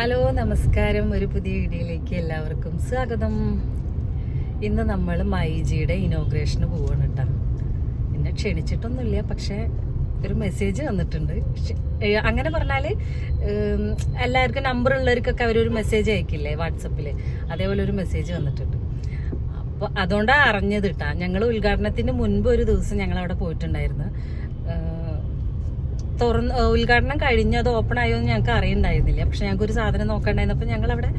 Hello നമസ്കാരം. ഒരു പുതിയ വീഡിയോയിലേക്ക് എല്ലാവർക്കും സ്വാഗതം. ഇന്ന് നമ്മൾ മൈജിയുടെ ഇനോഗ്രേഷന് പോവാണ് കേട്ടോ എന്നെ ക്ഷണിച്ചിട്ടൊന്നുമില്ല പക്ഷേ ഒരു മെസ്സേജ് വന്നിട്ടുണ്ട്. അങ്ങനെ പറഞ്ഞാൽ എല്ലാവർക്കും നമ്പർ ഉള്ളവർക്കൊക്കെ അവരൊരു മെസ്സേജ് അയക്കില്ലേ വാട്സപ്പിൽ അതേപോലെ ഒരു മെസ്സേജ് വന്നിട്ടുണ്ട്. അപ്പോൾ അതുകൊണ്ടാണ് അറിഞ്ഞത് കേട്ടാ ഞങ്ങൾ ഉദ്ഘാടനത്തിന് മുൻപ് ഒരു ദിവസം ഞങ്ങൾ അവിടെ പോയിട്ടുണ്ടായിരുന്നു. തുറന്ന് ഉദ്ഘാടനം കഴിഞ്ഞ് അത് ഓപ്പൺ ആയോ എന്ന് ഞങ്ങൾക്ക് അറിയണ്ടായിരുന്നില്ല. പക്ഷെ ഞങ്ങൾക്ക് ഒരു സാധനം നോക്കണ്ടായിരുന്നപ്പോൾ ഞങ്ങൾ അവിടെ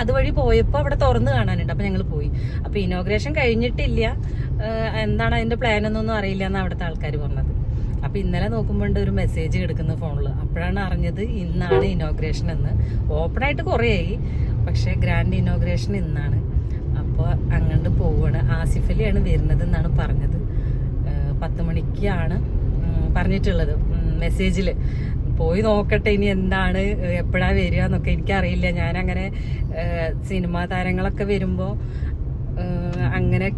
അതുവഴി പോയപ്പോൾ അവിടെ തുറന്ന് കാണാനുണ്ട്. അപ്പോൾ ഞങ്ങൾ പോയി. അപ്പോൾ ഇനോഗ്രേഷൻ കഴിഞ്ഞിട്ടില്ല. എന്താണ് അതിന്റെ പ്ലാൻ എന്നൊന്നും അറിയില്ല എന്ന് അവിടുത്തെ ആൾക്കാർ പറഞ്ഞത്. അപ്പോൾ ഇന്നലെ നോക്കുമ്പോൾ ഒരു മെസ്സേജ് കിടക്കുന്ന ഫോണിൽ അപ്പോഴാണ് അറിഞ്ഞത് ഇന്നാണ് ഇനോഗ്രേഷൻ എന്ന്. ഓപ്പൺ ആയിട്ട് കുറേ ആയി പക്ഷേ ഗ്രാൻഡ് ഇനോഗ്രേഷൻ ഇന്നാണ്. അപ്പോൾ അങ്ങോട്ട് പോവുകയാണ് ആസിഫലിയാണ് വരുന്നത് എന്നാണ് പറഞ്ഞത്. പത്ത് മണിക്കാണ് പറഞ്ഞിട്ടുള്ളത്. മെസ്സേജിൽ പോയി നോക്കട്ടെ ഇനി എന്താണ് എപ്പോഴാ വരിക എന്നൊക്കെ എനിക്കറിയില്ല. ഞാനങ്ങനെ സിനിമാ താരങ്ങളൊക്കെ വരുമ്പോൾ അങ്ങനെ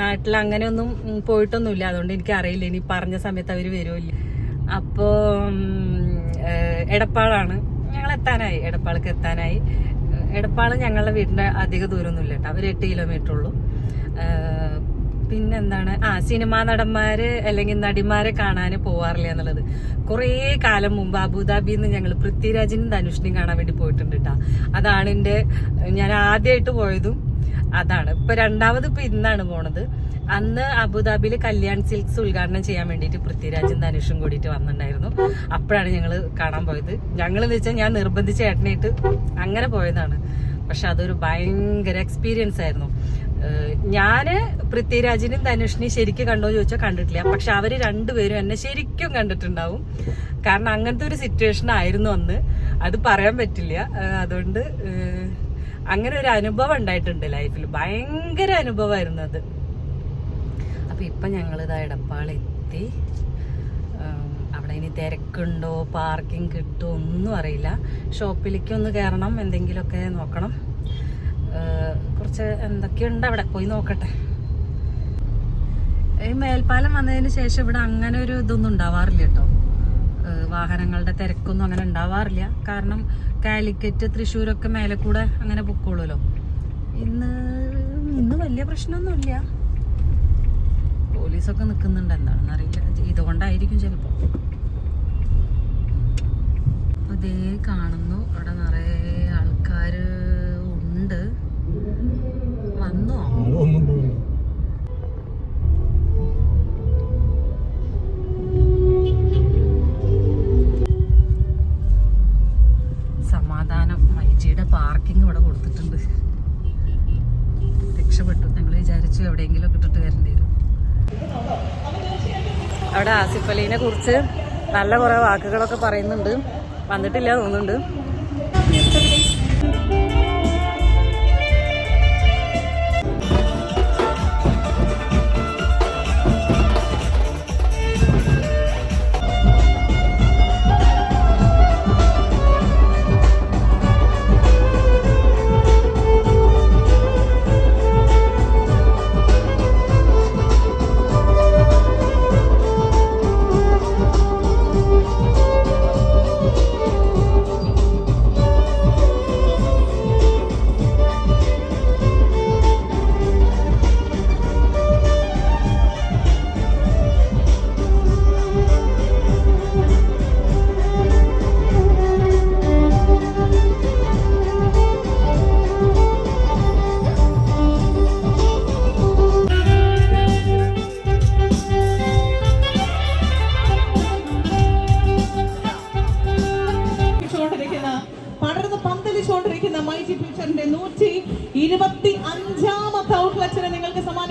നാട്ടിൽ അങ്ങനെയൊന്നും പോയിട്ടൊന്നുമില്ല. അതുകൊണ്ട് എനിക്കറിയില്ല. ഇനി പറഞ്ഞ സമയത്ത് അവർ വരുമില്ല അപ്പോൾ എടപ്പാളാണ്. ഞങ്ങൾ എത്താനായി എടപ്പാൾക്ക് എത്താനായി. എടപ്പാൾ ഞങ്ങളുടെ വീടിന്റെ അധിക ദൂരമൊന്നുമില്ല കേട്ടോ. അവർ എട്ട് കിലോമീറ്റർ ഉള്ളൂ. പിന്നെന്താണ്? ആ സിനിമാ നടന്മാര് അല്ലെങ്കിൽ നടിമാരെ കാണാൻ പോവാറില്ല എന്നുള്ളത്. കുറേ കാലം മുമ്പ് അബുദാബിയിൽ നിന്ന് ഞങ്ങൾ പൃഥ്വിരാജിനും ധനുഷിനെയും കാണാൻ വേണ്ടി പോയിട്ടുണ്ട് കേട്ടോ അതാണ് എന്റെ ഞാൻ ആദ്യമായിട്ട് പോയതും അതാണ്. ഇപ്പൊ രണ്ടാമത് ഇപ്പൊ ഇന്നാണ് പോണത്. അന്ന് അബുദാബിയിൽ കല്യാൺ സിൽക്സ് ഉദ്ഘാടനം ചെയ്യാൻ വേണ്ടിയിട്ട് പൃഥ്വിരാജും ധനുഷും കൂടിയിട്ട് വന്നിട്ടുണ്ടായിരുന്നു. അപ്പോഴാണ് ഞങ്ങൾ കാണാൻ പോയത്. ഞങ്ങൾ എന്ന് വെച്ചാൽ ഞാൻ നിർബന്ധിച്ച ഏട്ടനായിട്ട് അങ്ങനെ പോയതാണ്. പക്ഷെ അതൊരു ഭയങ്കര എക്സ്പീരിയൻസ് ആയിരുന്നു. ഞാൻ പൃഥ്വിരാജിനും ധനുഷിനും ശരിക്കും കണ്ടോ ചോദിച്ചാൽ കണ്ടിട്ടില്ല. പക്ഷെ അവർ രണ്ടുപേരും എന്നെ ശരിക്കും കണ്ടിട്ടുണ്ടാവും. കാരണം അങ്ങനത്തെ ഒരു സിറ്റുവേഷൻ ആയിരുന്നു അന്ന്. അത് പറയാൻ പറ്റില്ല. അതുകൊണ്ട് അങ്ങനെ ഒരു അനുഭവം ഉണ്ടായിട്ടുണ്ട് ലൈഫിൽ ഭയങ്കര അനുഭവമായിരുന്നു അത്. അപ്പൊ ഇപ്പൊ ഞങ്ങളിതാ എടപ്പാളെത്തി അവിടെ ഇനി തിരക്കുണ്ടോ? പാർക്കിംഗ് കിട്ടുമോ? ഒന്നും അറിയില്ല. ഷോപ്പിലേക്ക് ഒന്ന് കയറണം എന്തെങ്കിലുമൊക്കെ നോക്കണം. കുറച്ച് എന്തൊക്കെയുണ്ട് അവിടെ? പോയി നോക്കട്ടെ. ഈ മേൽപ്പാലം വന്നതിന് ശേഷം ഇവിടെ അങ്ങനെ ഒരു ഇതൊന്നും ഉണ്ടാവാറില്ല കേട്ടോ. വാഹനങ്ങളുടെ തിരക്കൊന്നും അങ്ങനെ ഉണ്ടാവാറില്ല. കാരണം കാലിക്കറ്റ് തൃശ്ശൂരൊക്കെ മേലെ കൂടെ അങ്ങനെ പൊക്കോളൂല്ലോ ഇന്ന് ഇന്ന് വലിയ പ്രശ്നമൊന്നുമില്ല. പോലീസൊക്കെ നിൽക്കുന്നുണ്ട്. എന്താണെന്ന് അറിയില്ല. ഇതുകൊണ്ടായിരിക്കും ചിലപ്പോ. അതേ കാണുന്നു. അവിടെ നിറയെ ആൾക്കാർ ഉണ്ട്. കുറിച്ച് നല്ല കുറേ വാക്കുകളൊക്കെ പറയുന്നുണ്ട്. വന്നിട്ടില്ല തോന്നുന്നുണ്ട്.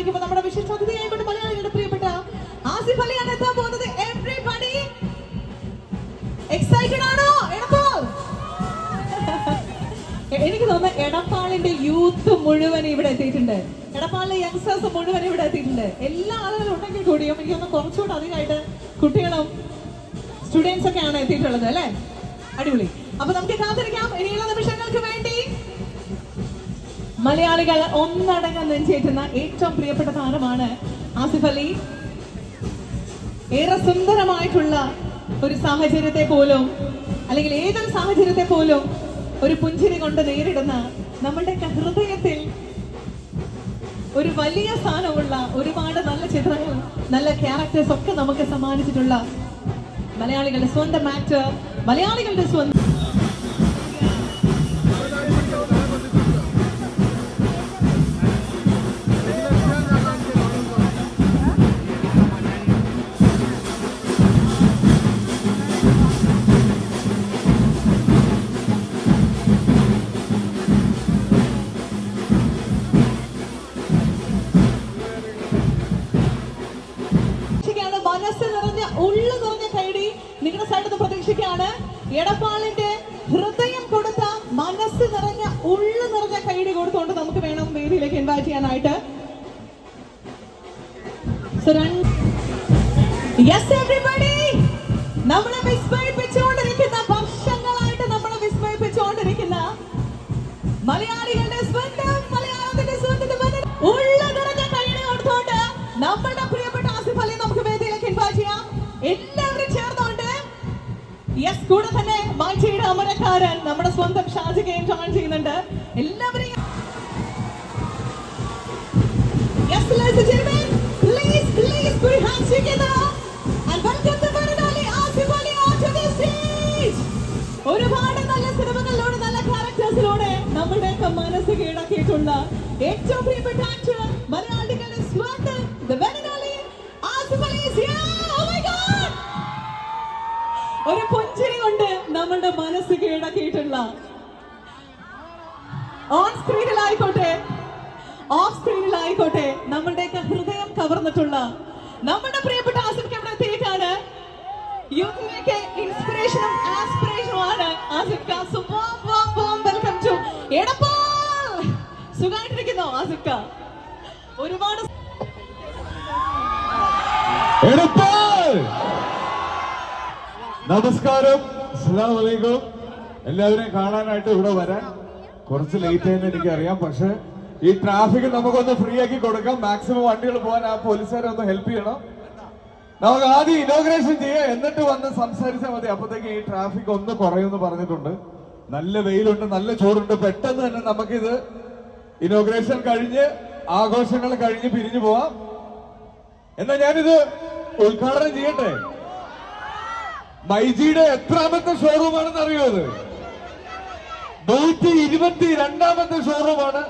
നിങ്ങൾക്ക് നമ്മുടെ വിശിഷ്ട അതിഥിയായിക്കൊണ്ട് മലയാളികളുടെ പ്രിയപ്പെട്ട ആസിഫ് അലിയാണ് എത്താൻ പോകുന്നത്. എവ്രിബഡി എക്സൈറ്റഡ് ആണോ? എടപ്പാൾ. എനിക്ക് തോന്നുന്നു എടപ്പാളിന്റെ യൂത്ത് മുഴുവൻ ഇവിടെ എത്തിയിട്ടുണ്ട്. എടപ്പാളിലെ യങ്സ്റ്റേഴ്സ് മുഴുവൻ ഇവിടെ എത്തിയിട്ടുണ്ട്. എല്ലാ ആളുകളും ഉണ്ടെങ്കിൽ കൂടിയും എനിക്ക് തോന്നുന്നു കുറച്ചുകൂടെ അധികമായിട്ട് കുട്ടികളും സ്റ്റുഡൻസ് ഒക്കെയാണ് എത്തിയിട്ടുള്ളത് അല്ലേ? അടിപൊളി. അപ്പൊ നമുക്ക് കാത്തിരിക്കാം. ഇനിയുള്ള നിമിഷങ്ങൾക്ക് വേണ്ടി മലയാളികൾ ഒന്നടങ്കം നെഞ്ചേറ്റുന്ന ഏറ്റവും പ്രിയപ്പെട്ട താരമാണ് ആസിഫ് അലി. ഏറെ സുന്ദരമായിട്ടുള്ള ഒരു സാഹചര്യത്തെ പോലും അല്ലെങ്കിൽ ഏതൊരു സാഹചര്യത്തെ പോലും ഒരു പുഞ്ചിരി കൊണ്ട് നേരിടുന്ന നമ്മുടെ ഹൃദയത്തിൽ ഒരു വലിയ സ്ഥാനമുള്ള ഒരുപാട് നല്ല ചിത്രങ്ങൾ നല്ല ക്യാരക്ടേഴ്സ് ഒക്കെ നമുക്ക് സമ്മാനിച്ചിട്ടുള്ള മലയാളികളുടെ സ്വന്തം ആക്ടർ മലയാളികളുടെ സ്വന്തം മാറ്റിയുടെ നമ്മുടെ സ്വന്തം ഷാജികയും ജോയിൻ ചെയ്യുന്നുണ്ട് എല്ലാവരെയും. ഒരുപാട് നല്ല സിനിമകളിലൂടെ നല്ല ക്യാരക്ടേഴ്സിലൂടെ മനസ്സ് കീഴടക്കിയിട്ടുള്ള ഏറ്റവും പ്രിയപ്പെട്ട ആക്ടർ മലയാളികളുടെ നമ്മളുടെ മനസ്സ് കീഴടക്കിയിട്ടുള്ള. ഓൺ സ്ക്രീനിലായിക്കോട്ടെ ഓഫ് സ്ക്രീനിലായിക്കോട്ടെ നമ്മളുടെയൊക്കെ ഹൃദയം കവർന്നിട്ടുള്ള നമ്മുടെ പ്രിയപ്പെട്ട ആസിഫ് ഇവിടെ എത്തിയിട്ടാണ്. യൂത്തിലേക്ക് ഇൻസ്പിറേഷനും ആസ്പിറേഷനും ആണ് ആസിഫ് So warm, ബോം warm welcome to എടപ്പാൾ. സുഖമായിട്ടിരിക്കുന്നോ ആസിഫ് ഖാൻ ഒരുപാട് നമസ്കാരം. അലൈക്കും എല്ലാവരെയും കാണാനായിട്ട് ഇവിടെ വരാൻ കുറച്ച് ലേറ്റ് ആയെന്ന് എനിക്കറിയാം. പക്ഷെ ഈ ട്രാഫിക് നമുക്കൊന്ന് ഫ്രീ ആക്കി കൊടുക്കാം. മാക്സിമം വണ്ടികൾ പോകാൻ ആ പോലീസുകാരെ ഒന്ന് ഹെൽപ്പ് ചെയ്യണം. നമുക്ക് ആദ്യം ഇനോഗ്രേഷൻ ചെയ്യാം. എന്നിട്ട് വന്ന് സംസാരിച്ചാൽ മതി. അപ്പോഴത്തേക്ക് ഈ ട്രാഫിക് ഒന്ന് കുറയുമെന്ന് പറഞ്ഞിട്ടുണ്ട്. നല്ല വെയിലുണ്ട് നല്ല ചൂടുണ്ട് പെട്ടെന്ന് തന്നെ നമുക്കിത് ഇനോഗ്രേഷൻ കഴിഞ്ഞ് ആഘോഷങ്ങൾ കഴിഞ്ഞ് പിരിഞ്ഞു പോവാം. എന്നാ ഞാനിത് ഉദ്ഘാടനം ചെയ്യട്ടെ? മൈജിയുടെ എത്രാമത്തെ ഷോറൂമാണെന്ന് അറിയോ ഇത്? നൂറ്റി ഇരുപത്തി രണ്ടാമത്തെ ഷോറൂമാണ്.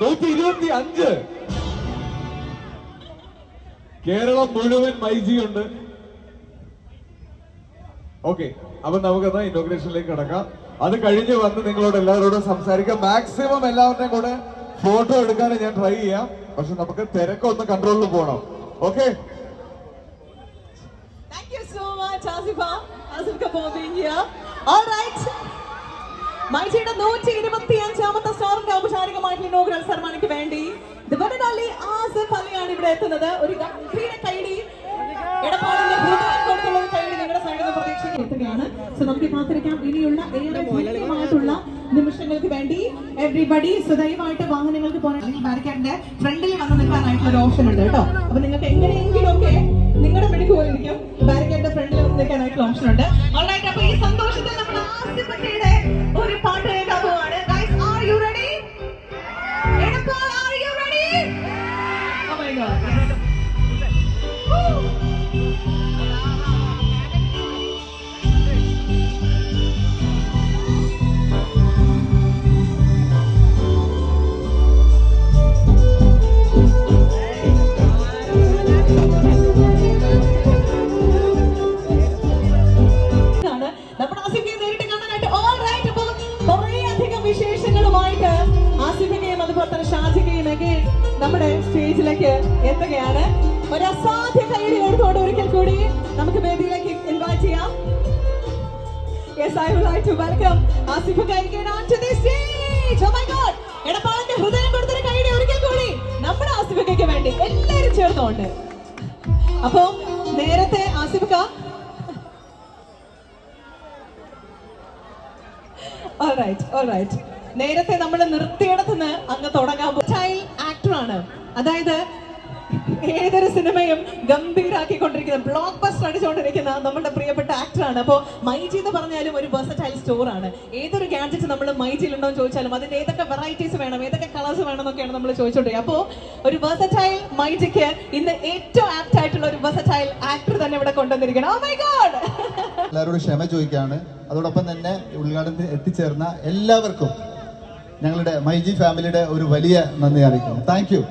നൂറ്റി ഇരുപത്തി അഞ്ച് കേരളം മുഴുവൻ മൈജി ഉണ്ട് ഓക്കെ അപ്പൊ നമുക്കെന്നാ ഇന്നോഗ്രേഷനിലേക്ക് കിടക്കാം. അത് കഴിഞ്ഞ് വന്ന് നിങ്ങളോട് എല്ലാവരോടും സംസാരിക്കാം. മാക്സിമം എല്ലാവരുടെയും കൂടെ ഫോട്ടോ എടുക്കാൻ ഞാൻ ട്രൈ ചെയ്യാം. പക്ഷെ നമുക്ക് തിരക്കൊന്ന് കൺട്രോളിൽ പോകണം ഓക്കെ? Being here. All. മൈജിയുടെ നൂറ്റി ഇരുപത്തി അഞ്ചാമത്തെ സ്റ്റാറിന്റെ ഔപചാരികമായിട്ടുള്ള ഇനോഗ്രൽ സെറമണിക്ക് വേണ്ടി അലിയാണ് ഇവിടെ എത്തുന്നത്. ഒരു ഗംഭീര ഒരു കൈഡി നിങ്ങളുടെ സൈഡിൽ സോ നമുക്ക് ഇനിയുള്ള ഏറെ നിമിഷങ്ങൾക്ക് വേണ്ടി എവറിബഡി ദയവായിട്ട് വാഹനങ്ങൾക്ക് ബാരിക്കേഡിന്റെ ഫ്രണ്ടിൽ വന്ന് നിൽക്കാനായിട്ടുള്ള ഒരു ഓപ്ഷൻ ഉണ്ട് കേട്ടോ. അപ്പൊ നിങ്ങൾക്ക് എങ്ങനെയെങ്കിലും ഒക്കെ നിങ്ങളുടെ മെഡിക്ക് പോയിരിക്കും. ഓപ്ഷൻ ഉണ്ട്. സ്റ്റേജിലേക്ക് എത്തുകയാണ് ഒരു അസാധ്യ കൈയ്യടി കൊടുത്തുകൊണ്ട് ഒരിക്കൽ കൂടി നമുക്ക് വേദിയിലേക്ക് ഇൻവൈറ്റ് ചെയ്യാം Yes, I would like to welcome Asif Again onto the stage. Oh my God! എടപ്പാളിന്റെ ഹൃദയം കൊടുത്തൊരു കൈയ്യടി ഒരിക്കൽ കൂടി നമ്മുടെ ആസിഫിക്കയ്ക്ക് വേണ്ടി എല്ലാവരും ചേർന്നുകൊണ്ട് അപ്പോ നേരത്തെ ആസിഫിക്ക. നേരത്തെ നമ്മൾ നിർത്തിയിടത്തുനിന്ന് അങ്ങ് തുടങ്ങാൻ ആണ് അതായത് ഏതൊരു സിനിമയും ഗംഭീരാക്കിക്കൊണ്ടിരിക്കുന്ന ബ്ലോക്ക് ബസ്റ്റർ അടിച്ചുകൊണ്ടിരിക്കുന്ന നമ്മുടെ പ്രിയപ്പെട്ട ആക്ടറാണ് അപ്പോൾ മൈജി എന്ന് പറഞ്ഞാലും ഒരു വെർസറ്റൈൽ സ്റ്റോറാണ് ഏതൊരു ഗാഡ്ജറ്റ് നമ്മൾ മൈജിയിലുണ്ടോ എന്ന് ചോദിച്ചാലും അതിന്റെ ഏതൊക്കെ വെറൈറ്റീസ് വേണം ഏതൊക്കെ കളേഴ്സ് വേണം എന്നൊക്കെയാണ് നമ്മൾ ചോദിച്ചോണ്ടിരിക്കുക അപ്പോൾ ഒരു വെർസറ്റൈൽ മൈജിക്ക് ഇന്ന് ഏറ്റവും ആപ്റ്റ് ആയിട്ടുള്ള ഒരു വെർസറ്റൈൽ ആക്ടർ തന്നെ ഇവിടെ കൊണ്ടുവന്നിരിക്കണം Oh ഓ മൈ ഗോഡ് എല്ലാവരോടും ക്ഷമ ചോദിക്കുകയാണ്. അതോടൊപ്പം തന്നെ ഉദ്ഘാടനത്തിന് എത്തിച്ചേർന്ന എല്ലാവർക്കും ഞങ്ങളുടെ മൈജി ഫാമിലിയുടെ ഒരു വലിയ നന്ദി അറിയിക്കുന്നു. താങ്ക് യു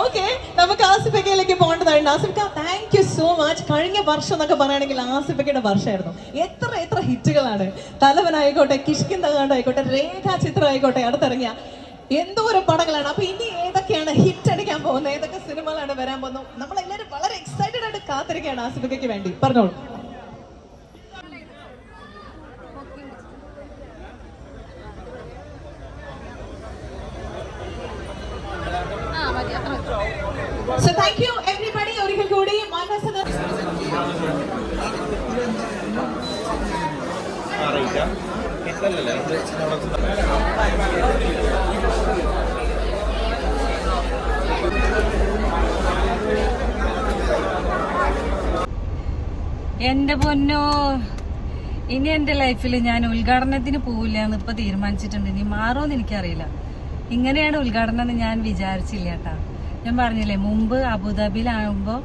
ഓക്കെ നമുക്ക് ആസിഫിക്കയിലേക്ക് പോകേണ്ടതായിട്ട് ആസിഫ താങ്ക് യു സോ മച്ച് കഴിഞ്ഞ വർഷം എന്നൊക്കെ പറയുകയാണെങ്കിൽ ആസിഫക്കയുടെ വർഷമായിരുന്നു. എത്ര എത്ര ഹിറ്റുകളാണ്. തലവനായിക്കോട്ടെ കിഷ്കിന്തകാണ്ടായിക്കോട്ടെ രേഖാ ചിത്രം ആയിക്കോട്ടെ അടുത്തിറങ്ങിയ ഒരു പടങ്ങളാണ്. അപ്പൊ ഇനി ഏതൊക്കെയാണ് ഹിറ്റ് അടിക്കാൻ പോകുന്നത്? ഏതൊക്കെ സിനിമകളാണ് വരാൻ പോകുന്നത്? നമ്മളെല്ലാവരും വളരെ എക്സൈറ്റഡ് ആയിട്ട് കാത്തിരിക്കുകയാണ് ആസിഫക്കയ്ക്ക് വേണ്ടി. പറഞ്ഞോളൂ. എന്റെ പൊന്നോ ഇനി എന്റെ ലൈഫിൽ ഞാൻ ഉദ്ഘാടനത്തിന് പോവില്ല എന്ന് ഇപ്പൊ തീരുമാനിച്ചിട്ടുണ്ട്. ഇനി മാറുമെന്ന് എനിക്കറിയില്ല. ഇങ്ങനെയാണ് ഉദ്ഘാടനം എന്ന് ഞാൻ വിചാരിച്ചില്ല കേട്ടാ. ഞാൻ പറഞ്ഞില്ലേ മുമ്പ് അബുദാബിയിലാകുമ്പോൾ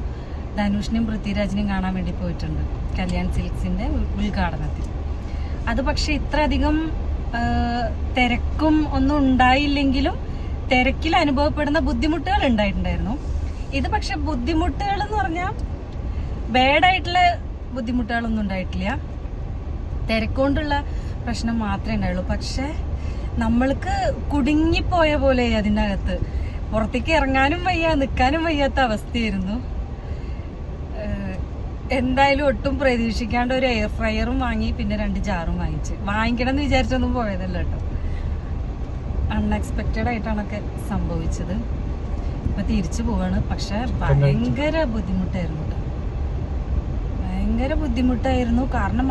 ധനുഷിനെയും പൃഥ്വിരാജിനെയും കാണാൻ വേണ്ടി പോയിട്ടുണ്ട് കല്യാൺ സിൽക്സിന്റെ ഉദ്ഘാടനത്തിൽ. അത് പക്ഷേ ഇത്ര അധികം തിരക്കും ഒന്നും ഉണ്ടായില്ലെങ്കിലും തിരക്കിൽ അനുഭവപ്പെടുന്ന ബുദ്ധിമുട്ടുകൾ ഉണ്ടായിട്ടുണ്ടായിരുന്നു. ഇത് പക്ഷെ ബുദ്ധിമുട്ടുകൾ എന്ന് പറഞ്ഞാൽ ബാഡായിട്ടുള്ള ബുദ്ധിമുട്ടുകളൊന്നും ഉണ്ടായിട്ടില്ല. തിരക്കൊണ്ടുള്ള പ്രശ്നം മാത്രമേ ഉണ്ടായുള്ളൂ. പക്ഷെ നമ്മൾക്ക് കുടുങ്ങിപ്പോയ പോലെ അതിന്റെ അകത്ത് പുറത്തേക്ക് ഇറങ്ങാനും വയ്യ നിൽക്കാനും വയ്യാത്ത അവസ്ഥയായിരുന്നു. എന്തായാലും ഒട്ടും പ്രതീക്ഷിക്കാണ്ട് ഒരു എയർ ഫ്രയറും വാങ്ങി പിന്നെ രണ്ട് ജാറും വാങ്ങിച്ച്. വാങ്ങിക്കണം എന്ന് വിചാരിച്ചൊന്നും പോയതല്ല കേട്ടോ. അൺഎക്സ്പെക്റ്റഡ് ആയിട്ടാണൊക്കെ സംഭവിച്ചത്. ഇപ്പൊ തിരിച്ചു പോവാണ്. പക്ഷെ ഭയങ്കര ബുദ്ധിമുട്ടായിരുന്നു കേട്ടോ. ഭയങ്കര ബുദ്ധിമുട്ടായിരുന്നു. കാരണം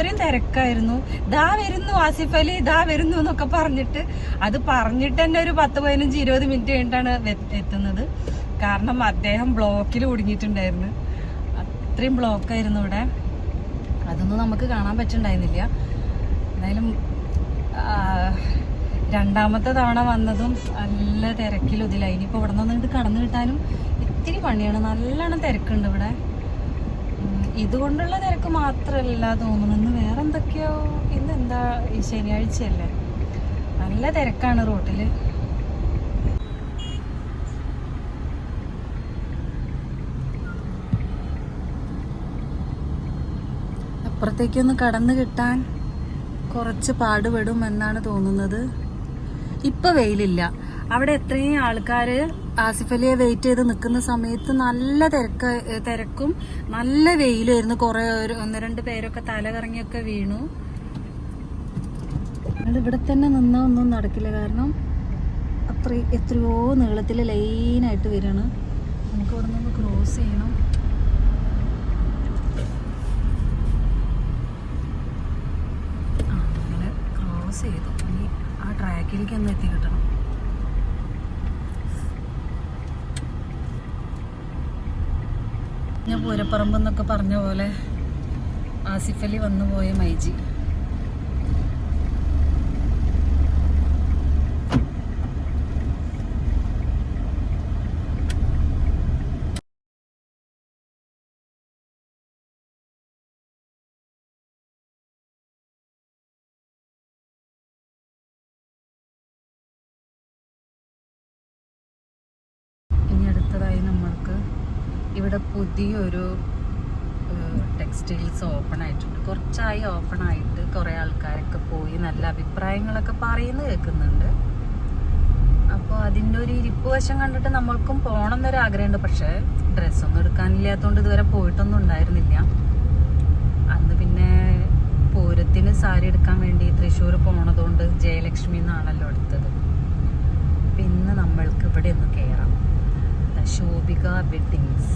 അത്രയും തിരക്കായിരുന്നു. ദാ വരുന്നു ആസിഫ് അലി ദാ വരുന്നു എന്നൊക്കെ പറഞ്ഞിട്ട് അത് പറഞ്ഞിട്ട് തന്നെ ഒരു പത്ത് പതിനഞ്ച് ഇരുപത് മിനിറ്റ് കഴിഞ്ഞിട്ടാണ് എത്തുന്നത്. കാരണം അദ്ദേഹം ബ്ലോക്കിൽ കുടുങ്ങിയിട്ടുണ്ടായിരുന്നു അത്രയും ബ്ലോക്കായിരുന്നു ഇവിടെ. അതൊന്നും നമുക്ക് കാണാൻ പറ്റുണ്ടായിരുന്നില്ല എന്തായാലും രണ്ടാമത്തെ തവണ വന്നതും നല്ല തിരക്കിലും ഇതിലായി ഇനിയിപ്പോൾ ഇവിടെ നിന്ന് കടന്നു കിട്ടാനും ഇത്തിരി പണിയാണ്. നല്ലോണം തിരക്കുണ്ട് ഇവിടെ. ഇതുകൊണ്ടുള്ള തിരക്ക് മാത്രമല്ല തോന്നുന്നു. വേറെ എന്തൊക്കെയോ ഇന്ന് എന്താ ശനിയാഴ്ചയല്ലേ? നല്ല തിരക്കാണ് റോട്ടിൽ അപ്പുറത്തേക്കൊന്ന് കടന്നു കിട്ടാൻ കുറച്ച് പാടുപെടും എന്നാണ് തോന്നുന്നത്. ഇപ്പൊ വെയിലില്ല. അവിടെ എത്രയും ആൾക്കാര് ആസിഫ് അലിയെ വെയിറ്റ് ചെയ്ത് നിൽക്കുന്ന സമയത്ത് നല്ല തിരക്ക് തിരക്കും നല്ല വെയിലായിരുന്നു കുറെ ഒരു ഒന്ന് രണ്ട് പേരൊക്കെ തല കറങ്ങിയൊക്കെ വീണു ഇവിടെ തന്നെ നിന്നാ ഒന്നും നടക്കില്ല. കാരണം അത്ര എത്രയോ നീളത്തിൽ ലൈനായിട്ട് വരികയാണ്. നമുക്ക് ഇവിടെ നിന്ന് ക്രോസ് ചെയ്യണം. ആ നമ്മൾ ക്രോസ് ചെയ്തു. ഇനി ആ ട്രാക്കിലേക്ക് ഒന്ന് എത്തി കിട്ടണം ഞാൻ പൂരപ്പറമ്പ് എന്നൊക്കെ പറഞ്ഞ പോലെ ആസിഫ് അലി വന്നു പോയ മൈജി. ഇനി അടുത്തതായി നമ്മൾക്ക് ഇവിടെ പുതിയൊരു ടെക്സ്റ്റൈൽസ് ഓപ്പൺ ആയിട്ടുണ്ട്. കുറച്ചായി ഓപ്പൺ ആയിട്ട് കുറേ ആൾക്കാരൊക്കെ പോയി നല്ല അഭിപ്രായങ്ങളൊക്കെ പറയുന്നു കേൾക്കുന്നുണ്ട്. അപ്പോൾ അതിന്റെ ഒരു ഇരിപ്പ് വശം കണ്ടിട്ട് നമ്മൾക്കും പോകണം എന്നൊരു ആഗ്രഹമുണ്ട് പക്ഷേ ഡ്രസ്സൊന്നും എടുക്കാനില്ലാത്തതുകൊണ്ട് ഇതുവരെ പോയിട്ടൊന്നും ഉണ്ടായിരുന്നില്ല. അന്ന് പിന്നെ പൂരത്തിന് സാരി എടുക്കാൻ വേണ്ടി തൃശ്ശൂർ പോണതുകൊണ്ട് ജയലക്ഷ്മി എന്നാണല്ലോ എടുത്തത്. പിന്നെ നമ്മൾക്ക് ഇവിടെ ഒന്ന് കയറാം ശോഭിക വെഡിങ്സ്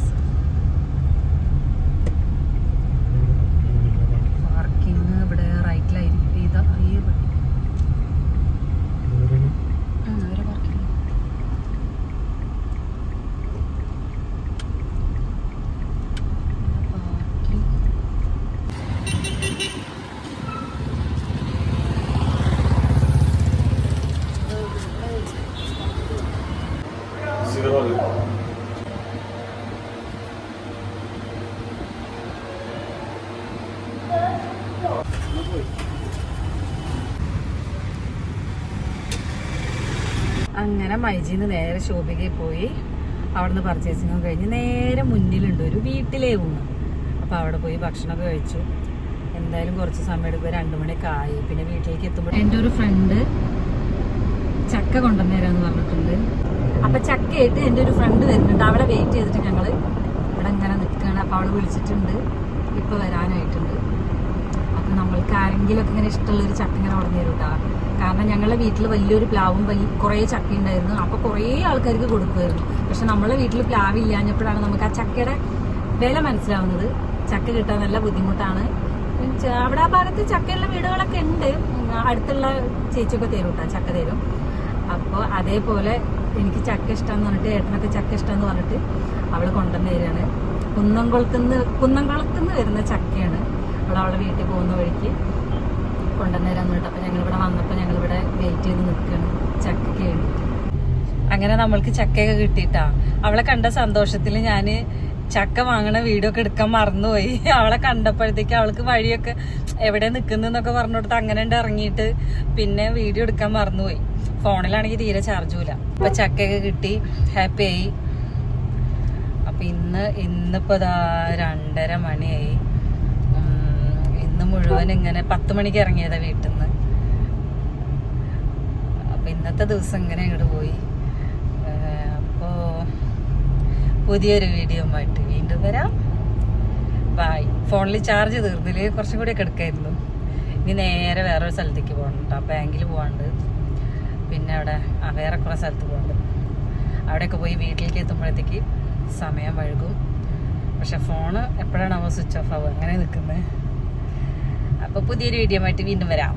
അങ്ങനെ മൈജിന്ന് നേരെ ഷോപ്പിലേക്ക് പോയി. അവിടുന്ന് പർച്ചേസിങ്ങും കഴിഞ്ഞ് നേരെ മുന്നിലുണ്ട് ഒരു വീട്ടിലേ ഊണ് അപ്പോൾ അവിടെ പോയി ഭക്ഷണമൊക്കെ കഴിച്ചു. എന്തായാലും കുറച്ച് സമയം എടുക്കുക രണ്ട് മണിയൊക്കെ ആയി. പിന്നെ വീട്ടിലേക്ക് എത്തുമ്പോൾ എന്റെ ഒരു ഫ്രണ്ട് ചക്ക കൊണ്ടുവന്നേരാന്ന് പറഞ്ഞിട്ടുണ്ട്. അപ്പൊ ചക്കയായിട്ട് എന്റെ ഒരു ഫ്രണ്ട് വരുന്നുണ്ട്. അവിടെ വെയിറ്റ് ചെയ്തിട്ട് ഞങ്ങൾ ഇവിടെ ഇങ്ങനെ നിൽക്കുകയാണ് അപ്പോൾ അവൾ വിളിച്ചിട്ടുണ്ട്. ഇപ്പോൾ വരാനായിട്ടുണ്ട്. അപ്പൊ നമ്മൾക്ക് ആരെങ്കിലും ഒക്കെ ഇങ്ങനെ ഇഷ്ടമുള്ള ഒരു ചക്ക ഇങ്ങനെ കൊണ്ടുവന്നേരൂട്ടാ കാരണം ഞങ്ങളുടെ വീട്ടിൽ വലിയൊരു പ്ലാവും വലിയ കുറേ ചക്ക ഉണ്ടായിരുന്നു. അപ്പൊ കുറേ ആൾക്കാർക്ക് കൊടുക്കുമായിരുന്നു പക്ഷെ നമ്മളെ വീട്ടിൽ പ്ലാവ് ഇല്ലാഞ്ഞപ്പോഴാണ് നമുക്ക് ആ ചക്കയുടെ വില മനസ്സിലാവുന്നത്. ചക്ക കിട്ടാൻ നല്ല ബുദ്ധിമുട്ടാണ്. അവിടെ ആ ഭാഗത്ത് ചക്കയുള്ള വീടുകളൊക്കെ ഉണ്ട്. അടുത്തുള്ള ചേച്ചിയൊക്കെ തരും കേട്ടോ ചക്ക തരും. അപ്പോൾ അതേപോലെ എനിക്ക് ചക്ക ഇഷ്ടമെന്ന് പറഞ്ഞിട്ട് ഏട്ടനൊക്കെ ചക്ക ഇഷ്ടമെന്ന് പറഞ്ഞിട്ട് അവൾ കൊണ്ടുവന്ന് തരികയാണ് കുന്നംകുളത്ത് നിന്ന് വരുന്ന ചക്കയാണ്. അവൾ അവളെ വീട്ടിൽ പോകുന്ന വഴിക്ക്. കൊണ്ടുവന്ന് തരാന്ന് പറഞ്ഞിട്ട് അപ്പം ഞങ്ങളിവിടെ വന്നപ്പോൾ ഞങ്ങളിവിടെ വെയിറ്റ് ചെയ്ത് നിൽക്കുകയാണ് ചക്കയ്ക്ക് അങ്ങനെ നമ്മൾക്ക് ചക്കയൊക്കെ കിട്ടിയിട്ടാ. അവളെ കണ്ട സന്തോഷത്തിൽ ഞാൻ ചക്ക വാങ്ങണ വീഡിയോ ഒക്കെ എടുക്കാൻ മറന്നുപോയി. അവളെ കണ്ടപ്പോഴത്തേക്ക് അവൾക്ക് വഴിയൊക്കെ എവിടെ നിൽക്കുന്നൊക്കെ പറഞ്ഞു കൊടുത്ത് അങ്ങനെ ഉണ്ട് ഇറങ്ങിയിട്ട് പിന്നെ വീഡിയോ എടുക്കാൻ മറന്നുപോയി. ഫോണിലാണെങ്കിൽ തീരെ ചാർജുമില്ല അപ്പൊ ചക്കയൊക്കെ കിട്ടി. ഹാപ്പി ആയി. അപ്പൊ ഇന്ന് ഇന്നിപ്പോ ഇതാ രണ്ടര മണിയായി. ഇന്ന് മുഴുവൻ ഇങ്ങനെ പത്ത് മണിക്ക് ഇറങ്ങിയതാ വീട്ടിൽ നിന്ന് അപ്പൊ ഇന്നത്തെ ദിവസം ഇങ്ങനെ ഇങ്ങോട്ട് പോയി. അപ്പോൾ അപ്പോ പുതിയൊരു വീഡിയോ ആയിട്ട് വീണ്ടും വരാം. ബായ്. ഫോണിൽ ചാർജ് തീർന്നില്ലേ? കുറച്ചും കൂടി ഒക്കെ എടുക്കായിരുന്നു. ഇനി നേരെ വേറൊരു സ്ഥലത്തേക്ക് പോകണം കേട്ടോ. ബാങ്കിൽ പോകാണ്ട് പിന്നെ അവിടെ ആ വേറെ കുറേ സ്ഥലത്ത് പോകണ്ട് അവിടെയൊക്കെ പോയി വീട്ടിലേക്ക് എത്തുമ്പോഴത്തേക്ക് സമയം വഴുകും. പക്ഷെ ഫോണ് എപ്പോഴാണ് അവ സ്വിച്ച് ഓഫ് ആവുക? അങ്ങനെ നിൽക്കുന്നത് അപ്പോൾ പുതിയൊരു വീഡിയോ ആയിട്ട് വീണ്ടും വരാം.